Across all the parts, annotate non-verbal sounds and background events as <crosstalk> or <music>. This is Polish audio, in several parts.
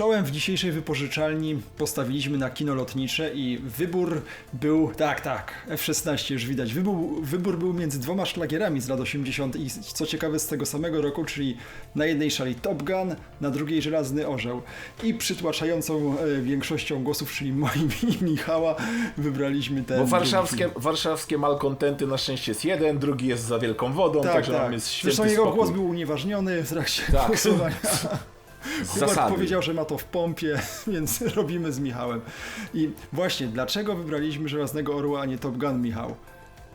Czołem w dzisiejszej wypożyczalni postawiliśmy na kino lotnicze i wybór był, tak, tak, F-16 już widać, wybór, wybór był między dwoma szlagierami z lat 80 i co ciekawe z tego samego roku, czyli na jednej szali Top Gun, na drugiej Żelazny Orzeł. I przytłaczającą e, większością głosów, czyli moim i Michała, wybraliśmy ten Bo warszawskie, warszawskie malkontenty na szczęście jest jeden, drugi jest za wielką wodą, Tak, także tak. mamy święty Zresztą jego spokój. głos był unieważniony w trakcie Tak. głosowania. <laughs> Hubert zasady. powiedział, że ma to w pompie, <laughs> więc robimy z Michałem. I właśnie, dlaczego wybraliśmy Żelaznego Orła, a nie Top Gun, Michał?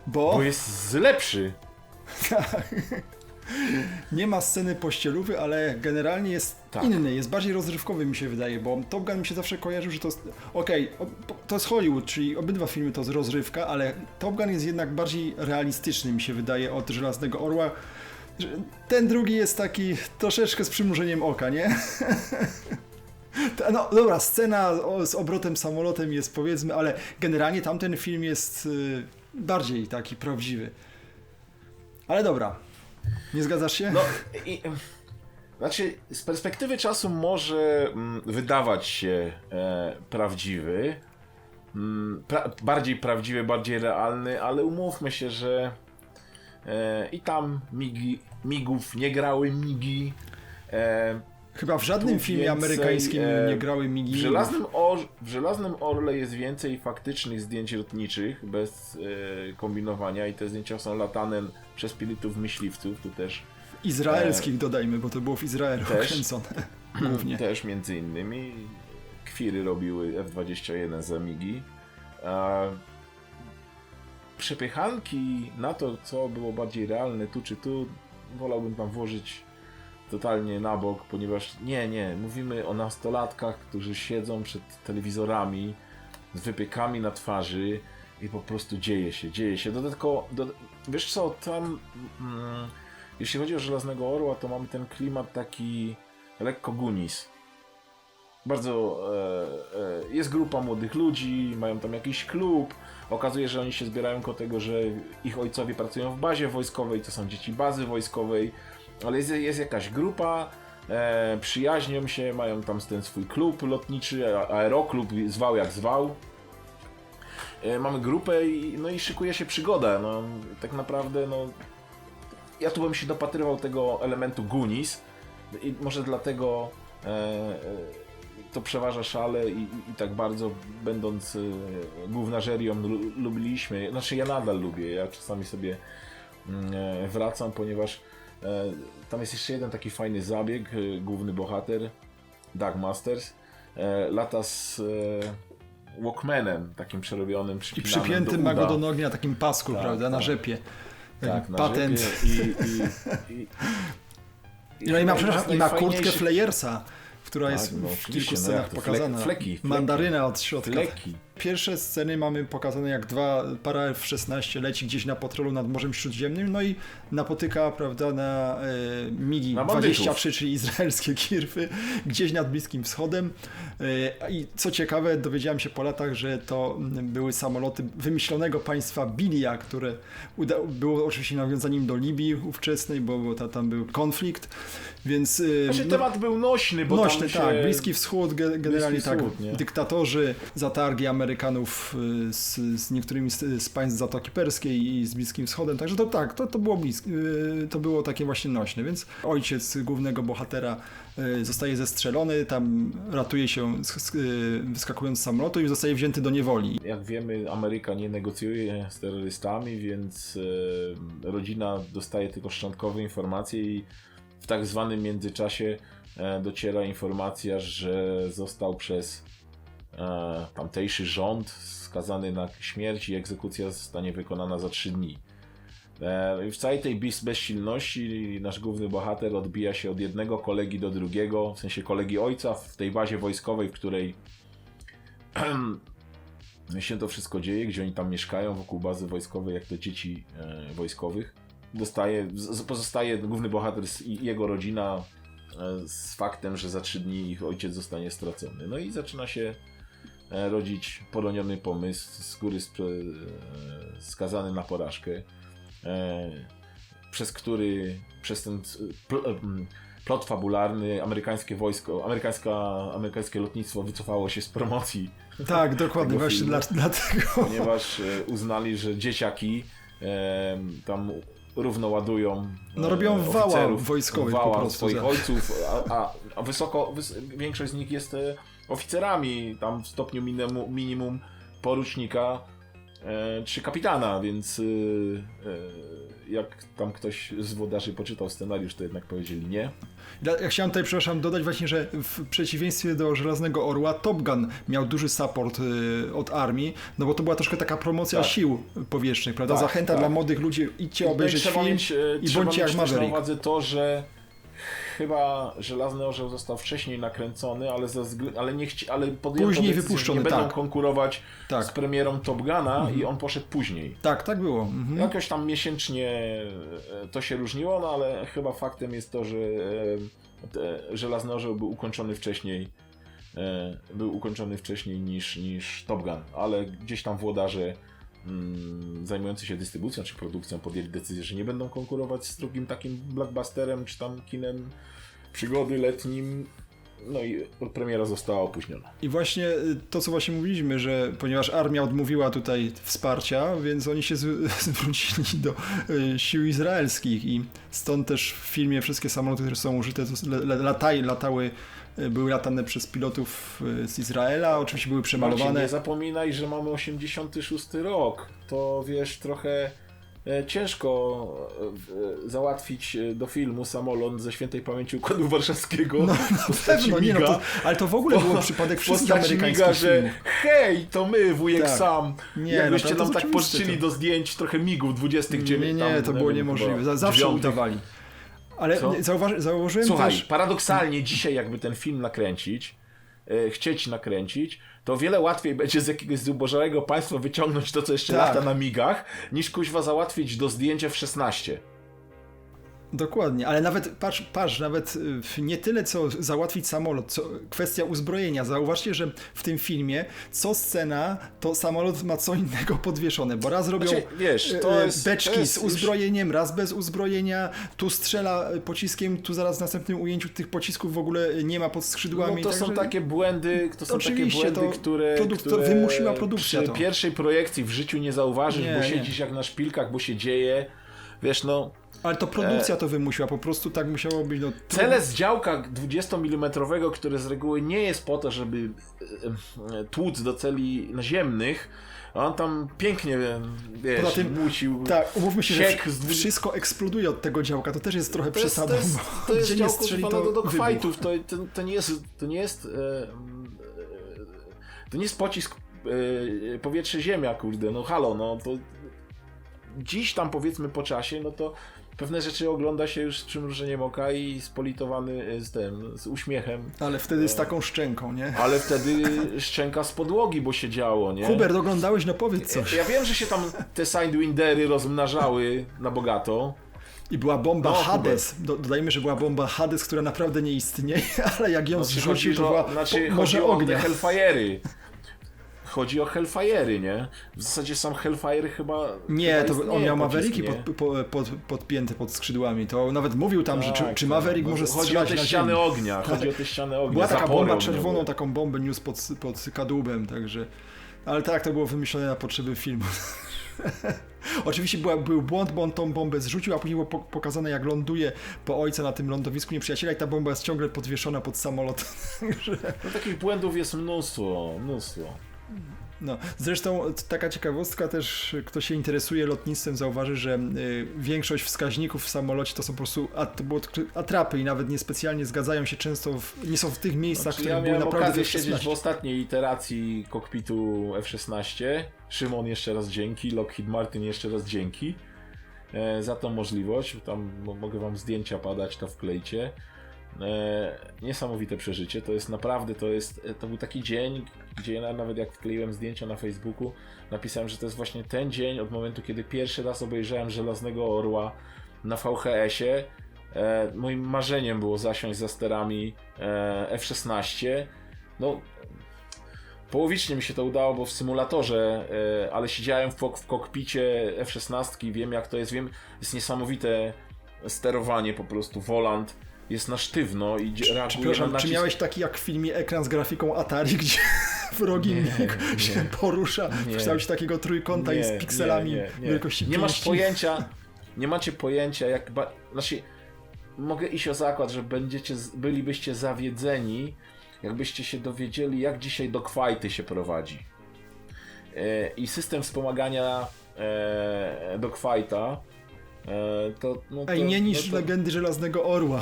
Bo, Bo jest lepszy. <laughs> nie ma sceny pościelówy, ale generalnie jest Tak. inny, jest bardziej rozrywkowy mi się wydaje, bo Top Gun mi się zawsze kojarzył, że to jest... Okej, o- to jest Hollywood, czyli obydwa filmy to jest rozrywka, ale Top Gun jest jednak bardziej realistyczny mi się wydaje od Żelaznego Orła. Ten drugi jest taki troszeczkę z przymrużeniem oka, nie? <laughs> No dobra, scena z obrotem samolotem jest powiedzmy, ale generalnie tamten film jest y, bardziej taki prawdziwy. Ale dobra, nie zgadzasz się? No, i, znaczy, z perspektywy czasu może mm, wydawać się e, prawdziwy, mm, pra, bardziej prawdziwy, bardziej realny, ale umówmy się, że i tam migi, migów nie grały migi. E, Chyba w żadnym filmie amerykańskim e, nie grały w, migi. żelaznym or, w Żelaznym Orle jest więcej faktycznych zdjęć lotniczych, bez e, kombinowania i te zdjęcia są latane przez pilotów myśliwców, tu też Izraelskich dodajmy, bo to było w Izraelu e, Też. kręcone. <laughs> Głównie. <clears throat> Też między innymi kwiry robiły F-21 z Amigi. A przepychanki na to, co było bardziej realne tu czy tu, wolałbym tam włożyć totalnie na bok, ponieważ nie, nie, mówimy o nastolatkach, którzy siedzą przed telewizorami z wypiekami na twarzy i po prostu dzieje się, dzieje się. Dodatkowo, do, wiesz co, tam mm, jeśli chodzi o Żelaznego Orła, to mamy ten klimat taki lekko Gunis. Bardzo e, e, jest grupa młodych ludzi, mają tam jakiś klub. Okazuje, że oni się zbierają ko tego, że ich ojcowie pracują w bazie wojskowej, to są dzieci bazy wojskowej, ale jest, jest jakaś grupa, e, przyjaźnią się, mają tam ten swój klub lotniczy, aeroklub, zwał jak zwał. E, mamy grupę i, no i szykuje się przygoda. No, tak naprawdę, no, ja tu bym się dopatrywał tego elementu Gunis i może dlatego e, e, to przeważa szale i, i, tak bardzo będąc e, głównażerią lu- lubiliśmy, znaczy ja nadal lubię, ja czasami sobie e, wracam, ponieważ e, tam jest jeszcze jeden taki fajny zabieg, e, główny bohater, Doug Masters, e, lata z Walkmanem, takim przerobionym, I przypiętym do ma do nogi na takim pasku, Tak, prawda, na tak. rzepie. Tak, na Patent. rzepie I, i, i, I, no i ma, przepraszam, i ma kurtkę Flayersa, która Tak, jest no w kilku no scenach flek- pokazana. fleki, fleki. Mandaryna od środka. Fleki. Pierwsze sceny mamy pokazane jak dwa, para F-16 leci gdzieś na patrolu nad Morzem Śródziemnym, no i napotyka, prawda, na e, MIGI Na bandytów. 23, czyli izraelskie kirwy, gdzieś nad Bliskim Wschodem. E, I co ciekawe, dowiedziałem się po latach, że to były samoloty wymyślonego państwa Bilia, które uda, było oczywiście nawiązaniem do Libii ówczesnej, bo, bo ta, tam był konflikt, więc... e, Znaczy no- temat był nośny, bo Nośny, tam się... tak. Bliski Wschód, ge- generalnie Bliski tak. Wschód, nie? Dyktatorzy, zatargi Amerykanów y, z, z niektórymi z, z państw Zatoki Perskiej i z Bliskim Wschodem. Także to tak, to, to było bliskie, to było takie właśnie nośne, więc ojciec głównego bohatera y, zostaje zestrzelony, tam ratuje się y, wyskakując z samolotu i zostaje wzięty do niewoli. Jak wiemy, Ameryka nie negocjuje z terrorystami, więc rodzina dostaje tylko szczątkowe informacje i w tak zwanym międzyczasie e, dociera informacja, że został przez e, tamtejszy rząd skazany na śmierć i egzekucja zostanie wykonana za trzy dni. E, w całej tej bez- bezsilności nasz główny bohater odbija się od jednego kolegi do drugiego, w sensie kolegi ojca w tej bazie wojskowej, w której <clears throat> się to wszystko dzieje, gdzie oni tam mieszkają wokół bazy wojskowej, jak to dzieci e, wojskowych. Dostaje, z, pozostaje główny bohater i jego rodzina e, z faktem, że za trzy dni ich ojciec zostanie stracony. No i zaczyna się rodzić poroniony pomysł, z góry e, skazany na porażkę, e, przez który, przez ten, plot fabularny, amerykańskie wojsko, amerykańska, amerykańskie lotnictwo wycofało się z promocji, <laughs> Tak, dokładnie, właśnie dla, dlatego. <laughs> ponieważ e, uznali, że dzieciaki e, tam równo ładują No, robią e, wała wojskowych po wała prostu, swoich tak. ojców, a, a, a wysoko, wys, większość z nich jest e, oficerami, tam w stopniu minimum, minimum porucznika e, czy kapitana, więc e, e, jak tam ktoś z włodarzy poczytał scenariusz, to jednak powiedzieli nie. Ja, chciałem tutaj, przepraszam, dodać właśnie, że w przeciwieństwie do Żelaznego Orła, Top Gun miał duży support y, od armii, no bo to była troszkę taka promocja Tak. sił powietrznych, prawda? Tak, Zachęta tak. dla młodych ludzi, idźcie No obejrzeć trzeba film mieć, e, i trzeba bądźcie jak mieć też na Maverick. uwadze to, że chyba Żelazny Orzeł został wcześniej nakręcony, ale, ze wzglę- ale, nie chci, ale podjęto Później decyzję, wypuszczony, nie będą tak. konkurować Tak. z premierą Top Guna i on poszedł później. Tak, tak było. Mhm. Jakoś tam miesięcznie e, to się różniło, no ale chyba faktem jest to, że e, Żelazny Orzeł był ukończony wcześniej e, był ukończony wcześniej niż, niż Top Gun, ale gdzieś tam włodarze mm, zajmujący się dystrybucją czy produkcją podjęli decyzję, że nie będą konkurować z drugim takim blockbusterem czy tam kinem przygody letnim. No i premiera została opóźniona. I właśnie y, to, co właśnie mówiliśmy, że ponieważ armia odmówiła tutaj wsparcia, więc oni się <laughs> zwrócili do y, sił izraelskich i stąd też w filmie wszystkie samoloty, które są użyte, to latały, były latane przez pilotów y, z Izraela, oczywiście były Marcin, przemalowane. nie zapominaj, że mamy 86 rok. To wiesz, trochę e, ciężko e, załatwić e, do filmu samolot ze świętej pamięci Układu <laughs> Warszawskiego. No, na pewno, no miga. to, ale to w ogóle <laughs> był przypadek wszystkich amerykańskich miga, że filmów. hej, to my, wujek Tak. sam. Nie, Jakbyście no nam tak to. do zdjęć trochę migów 29 Nie, tam, nie, to było niemożliwe. Zawsze udawali. Ale Co? zauważy, zauważyłem Słuchaj, też... paradoksalnie dzisiaj jakby ten film nakręcić, e, chcieć nakręcić, to wiele łatwiej będzie z jakiegoś zubożałego państwa wyciągnąć to, co jeszcze Tak. lata na migach, niż kuźwa załatwić do zdjęcia w 16. Dokładnie, ale nawet patrz, patrz, nawet y, nie tyle co załatwić samolot, co kwestia uzbrojenia. Zauważcie, że w tym filmie co scena, to samolot ma co innego podwieszone, bo raz robią Znaczy, wiesz, y, to y, jest- beczki to z już- uzbrojeniem, raz bez uzbrojenia, tu strzela pociskiem, tu zaraz w następnym ujęciu tych pocisków w ogóle nie ma pod No skrzydłami. to są także- takie błędy, to są takie Oczywiście, błędy, to które, produk- to które wymusiła produkcja przy to. pierwszej projekcji w życiu nie zauważysz, Nie, bo nie. siedzisz jak na szpilkach, bo się dzieje. Wiesz, no, Ale to produkcja to wymusiła, po prostu tak musiało być. No, trudno- Cele z działka 20 mm, które z reguły nie jest po to, żeby e, e, tłuc do celi naziemnych, on tam pięknie, wiesz, Poza tym- mucił. Tak, umówmy się, że wszystko eksploduje od tego działka, to też jest trochę To jest, przesadą. to jest, to jest gdzie działko do wybuch. dogfightów, to, to, to nie jest, to nie jest, e, to nie jest pocisk powietrze-ziemia, kurde, no halo, no to dziś tam powiedzmy po czasie, no to pewne rzeczy ogląda się już z przymrużeniem oka i spolitowany e, z tym, z uśmiechem. Ale wtedy z taką szczęką, nie? Ale wtedy <laughs> szczęka z podłogi, bo się działo, nie? Hubert, oglądałeś? No powiedz coś. Ja wiem, że się tam te Sidewindery rozmnażały na bogato. I była bomba No, Hades. Do, dodajmy, że była bomba Hades, która naprawdę nie istnieje, <laughs> ale jak ją Znaczy, to była znaczy, może ognia. Hellfire'y. Chodzi o Hellfire'y, nie? W zasadzie sam Hellfire chyba. Nie, chyba to istnieje on miał Mavericki pod, po, pod, podpięte pod skrzydłami. To nawet mówił tam, że czy, Tak, czy tak. Maverick może Chodzi o strzelać te na ściany ziemi. ognia. Chodzi o te ściany ognia. Była taka bomba czerwoną, taką bombę niósł pod, pod kadłubem, także... Ale tak, to było wymyślone na potrzeby filmu. <laughs> Oczywiście była, był błąd, bo on tą bombę zrzucił, a później było po- pokazane, jak ląduje po ojca na tym lądowisku nieprzyjaciela i ta bomba jest ciągle podwieszona pod samolot. <laughs> No takich błędów jest mnóstwo, mnóstwo. No. Zresztą taka ciekawostka też, kto się interesuje lotnictwem, zauważy, że y, większość wskaźników w samolocie to są po prostu at, atrapy i nawet niespecjalnie zgadzają się często, w, nie są w tych miejscach, Znaczy, które ja były naprawdę okazję w siedzieć w F-16. ostatniej iteracji kokpitu F-16. Szymon jeszcze raz dzięki, Lockheed Martin jeszcze raz dzięki e, za tą możliwość. Tam mo- mogę wam zdjęcia padać, to wklejcie. E, niesamowite przeżycie. To jest naprawdę, to jest, e, to był taki dzień, gdzie ja nawet jak wkleiłem zdjęcia na Facebooku, napisałem, że to jest właśnie ten dzień od momentu, kiedy pierwszy raz obejrzałem Żelaznego Orła na VHS-ie. E, moim marzeniem było zasiąść za sterami e, F-16. No, połowicznie mi się to udało, bo w symulatorze, ale siedziałem w, w kokpicie F-16, wiem jak to jest, wiem, jest niesamowite sterowanie po prostu, volant, jest na sztywno i reaguje na Przepraszam, czy nacisk. miałeś taki jak w filmie ekran z grafiką Atari, <laughs> gdzie wrogi Nie, mig nie. się porusza Nie. w kształcie takiego trójkąta i z pikselami nie, nie, nie. wielkości Nie masz pojęcia, nie macie pojęcia jak, ba... znaczy mogę iść o zakład, że będziecie, bylibyście zawiedzeni, jakbyście się dowiedzieli jak dzisiaj do kwajty się prowadzi. E, I system wspomagania e, do kwajta e, to, no to, Ej, nie niż no to, legendy Żelaznego Orła.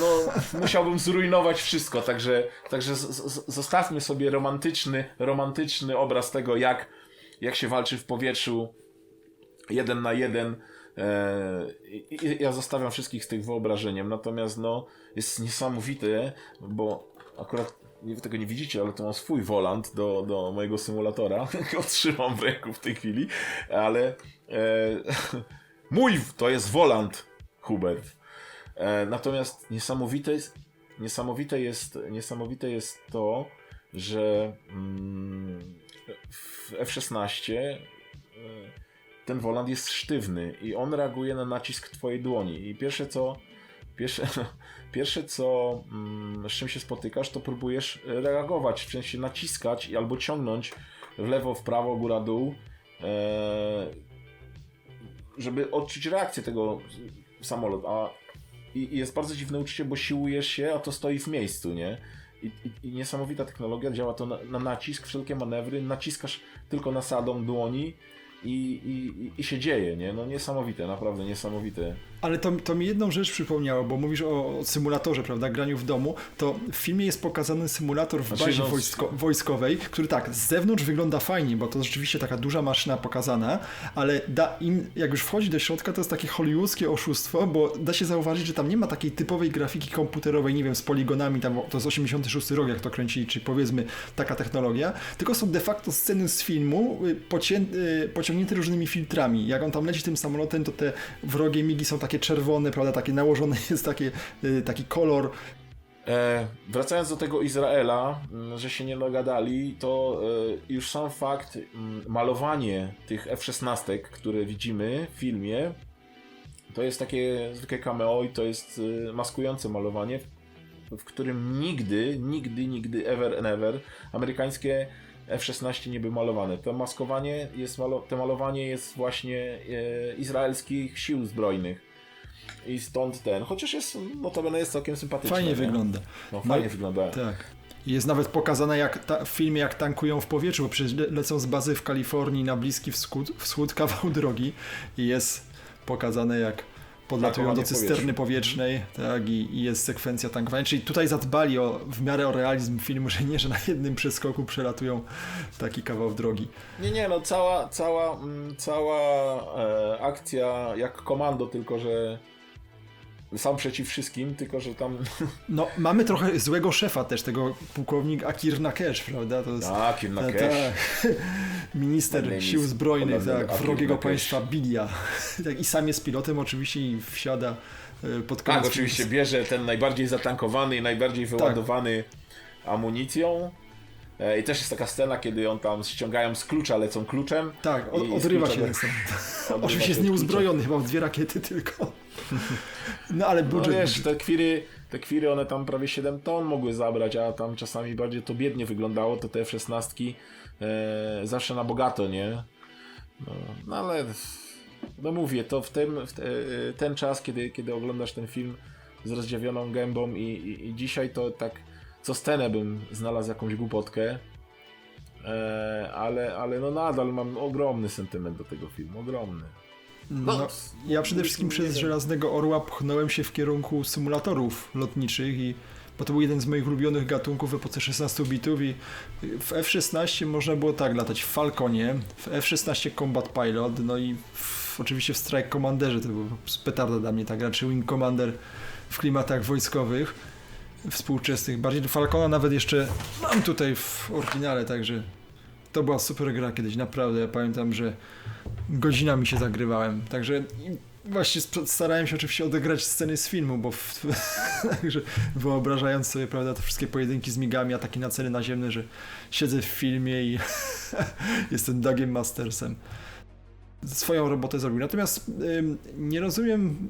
no, musiałbym zrujnować wszystko, także, także z, z, zostawmy sobie romantyczny, romantyczny obraz tego, jak, jak się walczy w powietrzu jeden na jeden. E, i, i ja zostawiam wszystkich z tych wyobrażeniem, natomiast no, jest niesamowite, bo akurat nie, wy tego nie widzicie, ale to mam swój wolant do, do mojego symulatora, <laughs> go trzymam w ręku w tej chwili, ale e, <laughs> mój to jest wolant, Hubert. E, natomiast niesamowite jest, niesamowite jest, niesamowite jest to, że mm, w F-16 e, ten wolant jest sztywny i on reaguje na nacisk twojej dłoni. I pierwsze co, pierwsze, <laughs> pierwsze co mm, z czym się spotykasz, to próbujesz reagować, w sensie naciskać albo ciągnąć w lewo, w prawo, góra, dół, e, żeby odczuć reakcję tego samolotu. A i, i jest bardzo dziwne uczucie, bo siłujesz się, a to stoi w miejscu, nie? I, i, i niesamowita technologia, działa to na, na nacisk, wszelkie manewry, naciskasz tylko nasadą dłoni i, i, i- się dzieje, nie? No niesamowite, naprawdę niesamowite. Ale to, to mi jedną rzecz przypomniało, bo mówisz o, o symulatorze, prawda, graniu w domu, to w filmie jest pokazany symulator w Znaczy, bazie no, wojsko, wojskowej, który tak, z zewnątrz wygląda fajnie, bo to rzeczywiście taka duża maszyna pokazana, ale da im, jak już wchodzi do środka, to jest takie hollywoodzkie oszustwo, bo da się zauważyć, że tam nie ma takiej typowej grafiki komputerowej, nie wiem, z poligonami, tam to jest 86 rok, jak to kręcili, czy powiedzmy taka technologia, tylko są de facto sceny z filmu y, pocię, y, pociągnięte różnymi filtrami. Jak on tam leci tym samolotem, to te wrogie migi są takie czerwone, prawda, takie nałożone <laughs> jest takie, y, taki kolor. E, wracając do tego Izraela, mm, że się nie dogadali, to e, już sam fakt, mm, malowanie tych F-16, które widzimy w filmie, to jest takie zwykłe cameo i to jest e, maskujące malowanie, w, w którym nigdy, nigdy, nigdy, ever and ever amerykańskie F-16 nie były malowane. To maskowanie jest, malo, to malowanie jest właśnie e, izraelskich sił zbrojnych. I stąd ten, chociaż jest, notabene jest całkiem sympatyczny. Fajnie nie? wygląda. No fajnie No, wygląda. Tak. Jest nawet pokazane jak ta, w filmie, jak tankują w powietrzu, bo przecież le, lecą z bazy w Kalifornii na Bliski Wschód, wschód kawał drogi i jest pokazane jak podlatują do cysterny powietrzne. powietrznej, tak, i, i jest sekwencja tankowania. Czyli tutaj zadbali o, w miarę o realizm filmu, że nie, że na jednym przeskoku przelatują taki kawał drogi. Nie, nie, no cała, cała, mm, cała e, akcja jak komando, tylko że sam przeciw wszystkim, tylko że tam... <laughs> No, mamy trochę złego szefa też, tego pułkownik Akir Nakesz, prawda? To jest Tak, na Ta- cash. ta- <laughs> Minister sił zbrojnych tak, Akir wrogiego Nakesh. państwa Bilia. <laughs> tak, I sam jest pilotem oczywiście i wsiada e, pod koniec. Tak, oczywiście bierze ten najbardziej zatankowany i najbardziej Tak. wyładowany amunicją. E, I też jest taka scena, kiedy on tam ściągają z klucza, lecą kluczem. Tak, od, odrywa się <laughs> odrywa Oczywiście jest nieuzbrojony, w dwie rakiety tylko. <laughs> No ale No budżet. wiesz, te kwiry, te kwiry one tam prawie 7 ton mogły zabrać, a tam czasami bardziej to biednie wyglądało, to te F-16 e, zawsze na bogato, nie? No, no ale no mówię, to w tym w te, ten czas, kiedy, kiedy oglądasz ten film z rozdziawioną gębą i, i, i dzisiaj to tak co scenę bym znalazł jakąś głupotkę, e, ale, ale no nadal mam ogromny sentyment do tego filmu, ogromny. No, ja przede wszystkim przez Żelaznego Orła pchnąłem się w kierunku symulatorów lotniczych i bo to był jeden z moich ulubionych gatunków w epoce 16 bitów i w F-16 można było tak latać w Falconie, w F-16 Combat Pilot, no i w, oczywiście w Strike Commanderze, to był petarda dla mnie ta gra, czy Wing Commander w klimatach wojskowych współczesnych. Bardziej do Falcona nawet jeszcze mam tutaj w oryginale, także to była super gra kiedyś, naprawdę. Ja pamiętam, że godzinami się zagrywałem, także właśnie starałem się oczywiście odegrać sceny z filmu, bo w, <laughs> także wyobrażając sobie, prawda, te wszystkie pojedynki z migami, ataki na cele naziemne, że siedzę w filmie i <laughs> jestem Dougiem Mastersem. Swoją robotę zrobił. Natomiast ym, nie rozumiem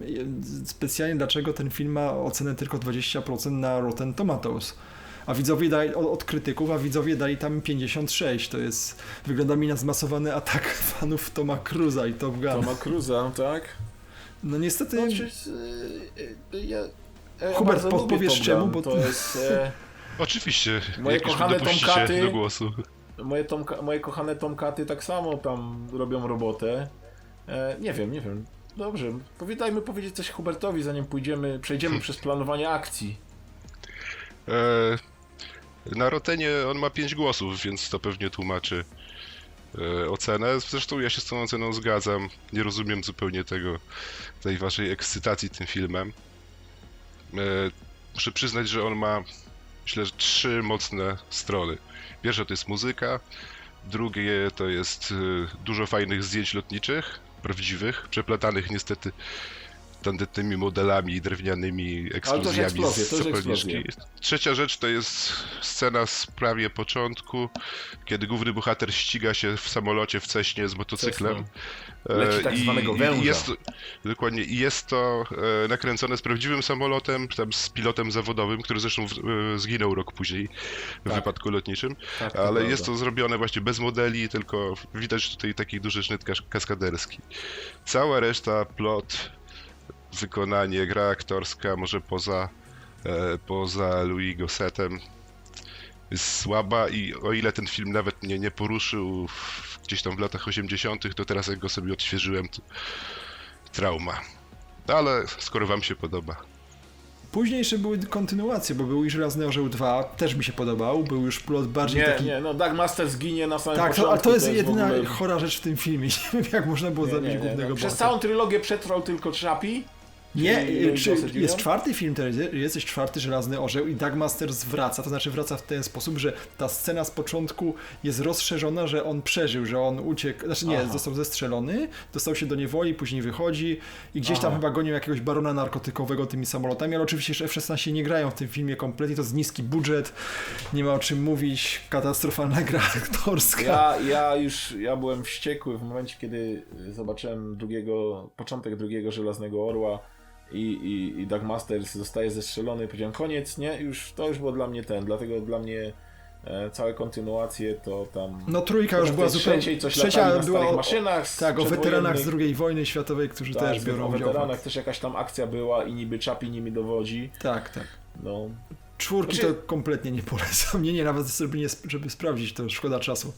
y, specjalnie, dlaczego ten film ma ocenę tylko 20% na Rotten Tomatoes. A widzowie dali, od, od krytyków, a widzowie dali tam 56. To jest, wygląda mi na zmasowany atak <laughs> fanów Toma Cruza i Top Gun. Toma Cruza, tak? No niestety, Znaczy, e, e, ja, ja Hubert, bardzo lubię podpowiesz czemu, bo- To jest... E, <laughs> Oczywiście, Moje kochane tomkaty. do głosu. Moje, tomka, moje kochane Tomkaty tak samo tam robią robotę. E, nie wiem, nie wiem. Dobrze, powie- dajmy powiedzieć coś Hubertowi, zanim pójdziemy, przejdziemy przez planowanie akcji. E, na Rotenie on ma 5 głosów, więc to pewnie tłumaczy e, ocenę. Zresztą ja się z tą oceną zgadzam. Nie rozumiem zupełnie tego, tej waszej ekscytacji tym filmem. E, muszę przyznać, że on ma, myślę, że trzy mocne strony. Pierwsza to jest muzyka, drugie to jest e, dużo fajnych zdjęć lotniczych, prawdziwych, przeplatanych niestety tandetnymi modelami drewnianymi eksplozjami eksplozje, z zapalniczki. Trzecia rzecz to jest scena z prawie początku, kiedy główny bohater ściga się w samolocie w Ceśnie z motocyklem. Cessną. Leci E, tak i- zwanego węża. Jest, dokładnie, i jest to e, nakręcone z prawdziwym samolotem, tam z pilotem zawodowym, który zresztą e, zginął rok później w Tak. wypadku lotniczym. Tak, Ale prawda. jest to zrobione właśnie bez modeli, tylko widać tutaj taki duży sznyt kas- kaskaderski. Cała reszta, plot, wykonanie, gra aktorska, może poza, e, poza Louis Gossetem, jest słaba i o ile ten film nawet mnie nie poruszył w, gdzieś tam w latach 80., to teraz jak go sobie odświeżyłem, to trauma. Ale skoro wam się podoba. późniejsze były kontynuacje, bo był i Żelazny Orzeł 2, też mi się podobał, był już plot bardziej Nie, taki... nie, no Dark Master zginie na samym Tak, początku. to, ale to jest w jedyna ogóle- chora rzecz w tym filmie. <laughs> Nie wiem, jak można było Nie, zabić nie, nie, głównego no. Przez całą trylogię przetrwał tylko Chappie. Nie, y, czy, jest czwarty film, teraz jest też czwarty Żelazny Orzeł i Doug Masters wraca, to znaczy wraca w ten sposób, że ta scena z początku jest rozszerzona, że on przeżył, że on uciekł, znaczy nie, Aha. został zestrzelony, dostał się do niewoli, później wychodzi i gdzieś tam Aha. chyba gonią jakiegoś barona narkotykowego tymi samolotami, ale oczywiście że F-16 nie grają w tym filmie kompletnie, to jest niski budżet, nie ma o czym mówić, katastrofalna gra <laughs> aktorska. Ja, ja już, ja byłem wściekły w momencie, kiedy zobaczyłem drugiego, początek drugiego Żelaznego Orła i, i, i Doug Masters zostaje zestrzelony i powiedziałem koniec, nie, już, to już było dla mnie ten, dlatego dla mnie e, całe kontynuacje to tam... No trójka już w była zupełnie... trzeciej coś Trzecia na była o, maszynach tak, o weteranach z. II wojny światowej, którzy Tak, też biorą o udział. weteranach też jakaś tam akcja była i niby Chappie nimi dowodzi, Tak, tak. no... Czwórki Znaczy- to kompletnie nie polecam. Nie, nie, nawet żeby, nie, żeby sprawdzić, to szkoda czasu.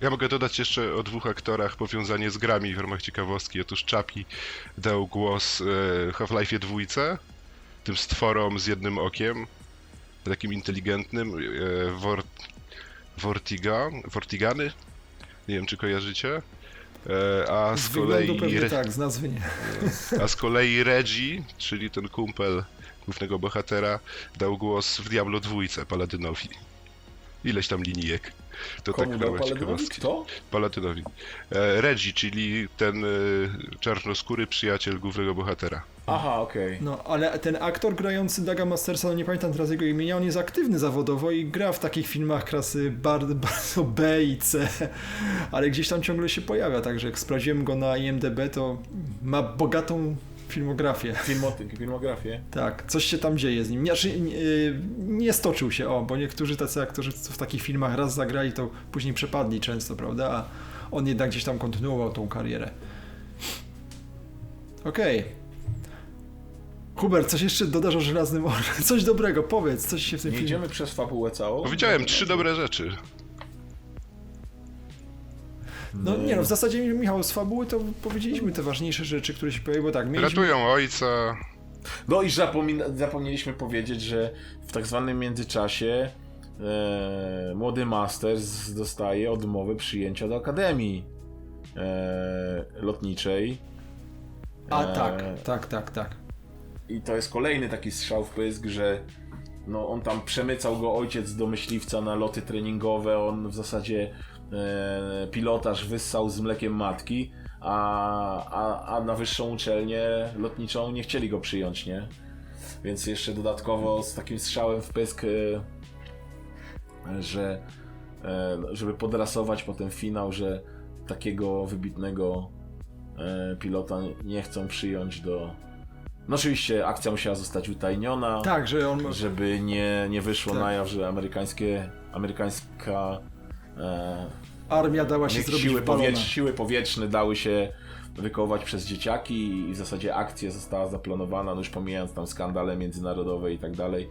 Ja mogę dodać jeszcze o dwóch aktorach powiązanie z grami w ramach ciekawostki. Otóż Chappie dał głos e, Half-Life'ie dwójce, tym stworom z jednym okiem, takim inteligentnym, e, Vor, Vortiga, Vortigany, nie wiem czy kojarzycie, e, a Z z kolei, Re, tak, z nazwy nie. <laughs> a z kolei Reggie, czyli ten kumpel głównego bohatera, dał głos w Diablo dwójce Paladynowi. Ileś tam linijek. To Komu tak dał Paladynowi? Kto? Palatynowi. E, Reggie, czyli ten e, czarnoskóry przyjaciel głównego bohatera. Aha, okej. No, ale ten aktor grający Daga Mastersa, no nie pamiętam teraz jego imienia, on jest aktywny zawodowo i gra w takich filmach klasy bardzo, <laughs> bardzo B i C, ale gdzieś tam ciągle się pojawia, także jak sprawdziłem go na IMDB, to ma bogatą filmografię. Filmo- filmografię. Tak, coś się tam dzieje z nim. Znaczy, nie, nie stoczył się, o, bo niektórzy tacy aktorzy co w takich filmach raz zagrali, to później przepadli często, prawda? A on jednak gdzieś tam kontynuował tą karierę. Okej. Hubert, coś jeszcze dodasz o Żelaznym Orze? <laughs> Coś dobrego, powiedz, coś się w tym Nie filmie... idziemy przez fabułę całą. Powiedziałem trzy dobre rzeczy. No nie no, w zasadzie Michał, z fabuły to powiedzieliśmy te ważniejsze rzeczy, które się pojawiły, bo tak, mieliśmy... Ratują ojca. No i zapomina- zapomnieliśmy powiedzieć, że w tak zwanym międzyczasie e, młody Masters dostaje odmowę przyjęcia do Akademii e, Lotniczej. A E, tak, tak, tak, tak. I to jest kolejny taki strzał w pysk, że no, on tam przemycał go ojciec do myśliwca na loty treningowe, on w zasadzie pilotaż wyssał z mlekiem matki, a, a, a na wyższą uczelnię lotniczą nie chcieli go przyjąć, nie? Więc jeszcze dodatkowo z takim strzałem w pysk, e, że e, żeby podrasować potem finał, że takiego wybitnego e, pilota nie chcą przyjąć do. No oczywiście akcja musiała zostać utajniona, Tak, że on... żeby nie, nie wyszło Tak. na jaw, że amerykańskie, amerykańska e, Armia dała się zrobić siły, powietrz, siły powietrzne dały się wykołać przez dzieciaki i w zasadzie akcja została zaplanowana, no już pomijając tam skandale międzynarodowe i tak dalej,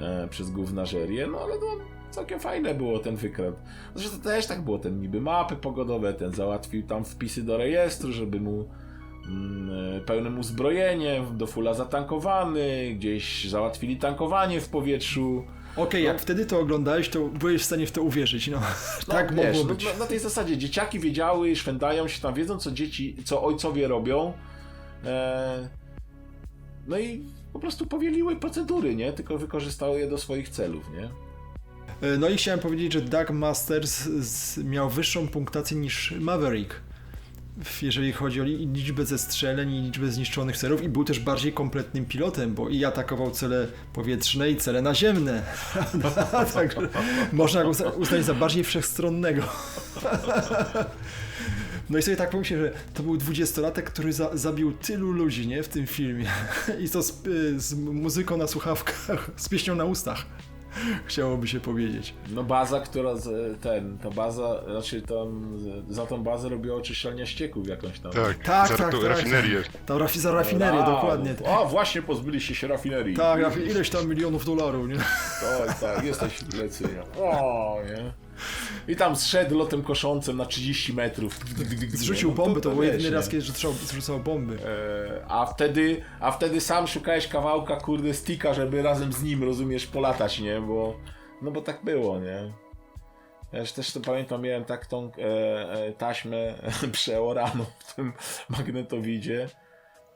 e, przez gównażerię, no ale no, całkiem fajne było ten wykład. Zresztą to też tak było, ten niby mapy pogodowe, ten załatwił tam wpisy do rejestru, żeby mu mm, e, pełnym uzbrojeniem, do fula zatankowany, gdzieś załatwili tankowanie w powietrzu. Okej, jak wtedy to oglądałeś, to byłeś w stanie w to uwierzyć, no. No, tak wiesz, mogło no, być. Na, na tej zasadzie dzieciaki wiedziały, szwędają się tam, wiedzą co dzieci, co ojcowie robią. E, no i po prostu powieliły procedury, nie? Tylko wykorzystały je do swoich celów, nie? E, No i chciałem powiedzieć, że Doug Masters miał wyższą punktację niż Maverick, jeżeli chodzi o li- liczbę zestrzeleń i liczbę zniszczonych celów i był też bardziej kompletnym pilotem, bo i atakował cele powietrzne i cele naziemne. <laughs> Także można go uznać za bardziej wszechstronnego. <laughs> No i sobie tak pomyślę, że to był dwudziestolatek, który za, zabił tylu ludzi, nie, w tym filmie. <laughs> I to z, y, z muzyką na słuchawkach, z pieśnią na ustach. <laughs> Chciałoby się powiedzieć. No baza, która z, ten, ta baza, znaczy tam za tą bazę robiła oczyszczalnia ścieków jakąś tam. Tak, Tak, za tak, tą tak. rafinerię. Ta rafi, za rafinerię, A, dokładnie. A, właśnie pozbyliście się rafinerii. Tak, rafi, ileś tam milionów dolarów, nie? Tak, tak, jesteś lecy. O, nie? I tam zszedł lotem koszącym na 30 metrów. Zrzucił No bomby, to, był jedyny raz, kiedy rzucał, zrzucał bomby. E, A wtedy, a wtedy sam szukałeś kawałka, kurde, stika, żeby razem z nim, rozumiesz, polatać, nie? Bo, no bo tak było, nie? Ja też to pamiętam, miałem tak tą e, e, taśmę <laughs> przeoraną w tym magnetowidzie.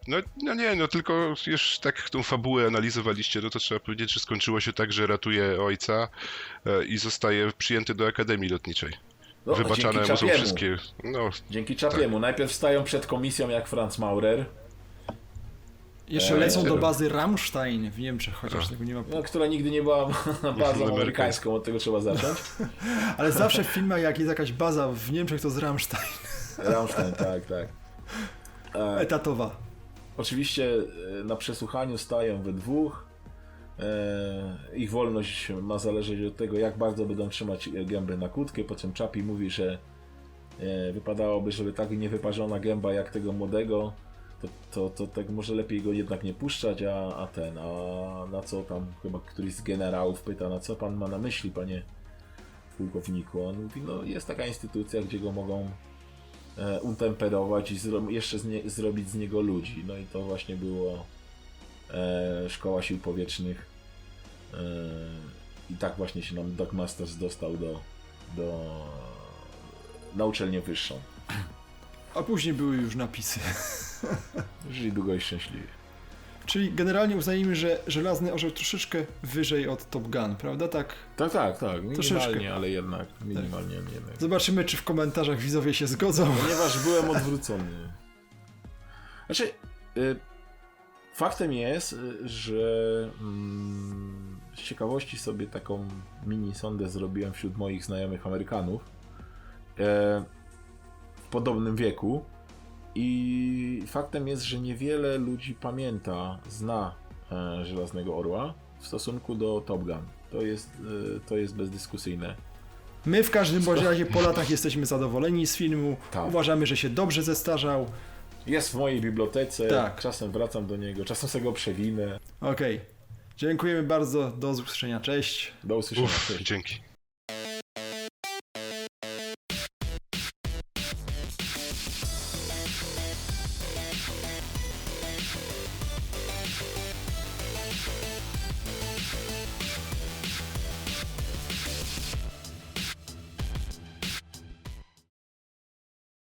No, no nie, no tylko już tak tą fabułę analizowaliście, no to trzeba powiedzieć, że skończyło się tak, że ratuje ojca e, i zostaje przyjęty do Akademii Lotniczej. No, Wybaczane mu są wszystkie. No, Dzięki Chapiemu. Najpierw stają przed komisją jak Franz Maurer, Jeszcze E, lecą do bazy Rammstein w Niemczech, chociaż A. tego nie ma. no, która nigdy nie była <laughs> bazą Amerykańską. od tego trzeba zacząć. <laughs> Ale zawsze w filmach, jak jest jakaś baza w Niemczech, to z Rammstein. Rammstein, tak, tak. <laughs> Etatowa. Oczywiście e, na przesłuchaniu stają we dwóch. E, Ich wolność ma zależeć od tego, jak bardzo będą trzymać gębę na kłódkę. Po czym Chapi mówi, że e, wypadałoby, żeby tak niewyparzona gęba jak tego młodego, to, to, to tak może lepiej go jednak nie puszczać, a, a ten, a na co tam chyba któryś z generałów pyta, na co pan ma na myśli, panie pułkowniku? On mówi, no jest taka instytucja, gdzie go mogą utemperować i zro jeszcze z nie zrobić z niego ludzi. No i to właśnie było e, Szkoła Sił Powietrznych. E, I tak właśnie się nam Doc Masters dostał do, do na uczelnię wyższą. A później były już napisy. Żyli długo i szczęśliwie. Czyli generalnie uznajemy, że Żelazny Orzeł troszeczkę wyżej od Top Gun, prawda? Tak. Tak, tak, tak. Minimalnie, Troszeczkę. ale jednak. Minimalnie jednak. Zobaczymy, czy w komentarzach widzowie się zgodzą. Ponieważ <laughs> byłem odwrócony. Znaczy, y, faktem jest, y, że mm, z ciekawości sobie taką mini sondę zrobiłem wśród moich znajomych Amerykanów e, w podobnym wieku i faktem jest, że niewiele ludzi pamięta, zna e, Żelaznego Orła w stosunku do Top Gun. To jest, y, to jest bezdyskusyjne. My w każdym bądź razie po latach jesteśmy zadowoleni z filmu. Tak. Uważamy, że się dobrze zestarzał. Jest w mojej bibliotece, Tak. czasem wracam do niego, czasem sobie go przewinę. Okej. Dziękujemy bardzo. Do usłyszenia. Cześć. Do usłyszenia. uff, Cześć. dzięki.